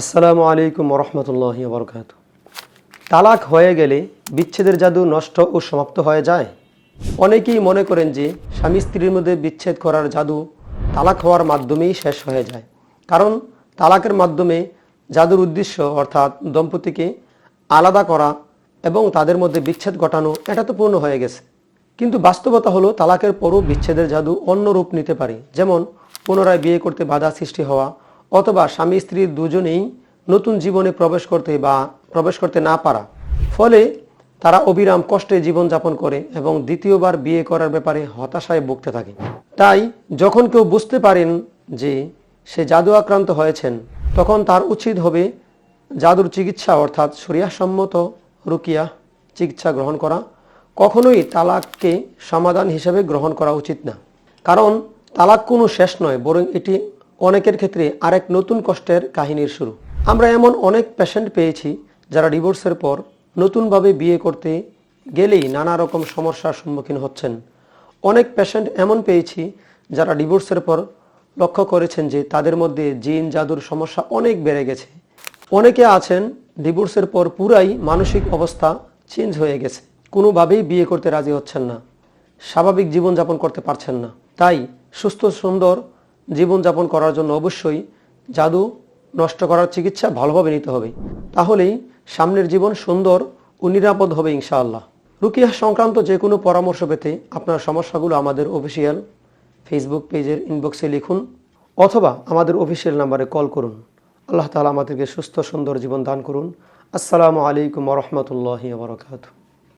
আসসালামু আলাইকুম রহমতুল্লাহ বরকাত তালাক হয়ে গেলে বিচ্ছেদের জাদু নষ্ট ও সমাপ্ত হয়ে যায়। অনেকেই মনে করেন যে স্বামী স্ত্রীর মধ্যে বিচ্ছেদ করার জাদু তালাক হওয়ার মাধ্যমেই শেষ হয়ে যায়। কারণ তালাকের মাধ্যমে জাদুর উদ্দেশ্য অর্থাৎ দম্পতিকে আলাদা করা এবং তাদের মধ্যে বিচ্ছেদ ঘটানো, এটা তো পূর্ণ হয়ে গেছে। কিন্তু বাস্তবতা হলো তালাকের পরও বিচ্ছেদের জাদু অন্য রূপ নিতে পারে। যেমন পুনরায় বিয়ে করতে বাধা সৃষ্টি হওয়া অথবা স্বামী স্ত্রীর দুজনেই নতুন জীবনে প্রবেশ করতে বা প্রবেশ করতে না পারা। ফলে তারা অবিরাম কষ্টে জীবনযাপন করে এবং দ্বিতীয়বার বিয়ে করার ব্যাপারে হতাশায় ভুগতে থাকে। তাই যখন কেউ বুঝতে পারেন যে সে জাদু আক্রান্ত হয়েছেন, তখন তার উচিত হবে জাদুর চিকিৎসা, অর্থাৎ শরিয়াসম্মত রুকিয়া চিকিৎসা গ্রহণ করা। কখনোই তালাককে সমাধান হিসেবে গ্রহণ করা উচিত না। কারণ তালাক কোনো শেষ নয়, বরং এটি অনেকের ক্ষেত্রে আরেক নতুন কষ্টের কাহিনীর শুরু। আমরা এমন অনেক পেশেন্ট পেয়েছি যারা ডিভোর্সের পর নতুনভাবে বিয়ে করতে গেলেই নানা রকম সমস্যার সম্মুখীন হচ্ছেন। অনেক পেশেন্ট এমন পেয়েছি যারা ডিভোর্সের পর লক্ষ্য করেছেন যে তাদের মধ্যে জিন, জাদুর সমস্যা অনেক বেড়ে গেছে। অনেকে আছেন ডিভোর্সের পর পুরাই মানসিক অবস্থা চেঞ্জ হয়ে গেছে। কোনোভাবেই বিয়ে করতে রাজি হচ্ছেন না। স্বাভাবিক জীবনযাপন করতে পারছেন না। তাই সুস্থ, সুন্দর জীবনযাপন করার জন্য অবশ্যই জাদু নষ্ট করার চিকিৎসা ভালোভাবে নিতে হবে। তাহলেই সামনের জীবন সুন্দর ও নিরাপদ হবে ইনশাআল্লাহ। রুকিয়া সংক্রান্ত যে কোনো পরামর্শ পেতে আপনার সমস্যাগুলো আমাদের অফিসিয়াল ফেসবুক পেজের ইনবক্সে লিখুন অথবা আমাদের অফিসিয়াল নাম্বারে কল করুন। আল্লাহ তালা আমাদেরকে সুস্থ সুন্দর জীবন দান করুন। আসসালামু আলাইকুম রহমতুল্লাহ বরকাতু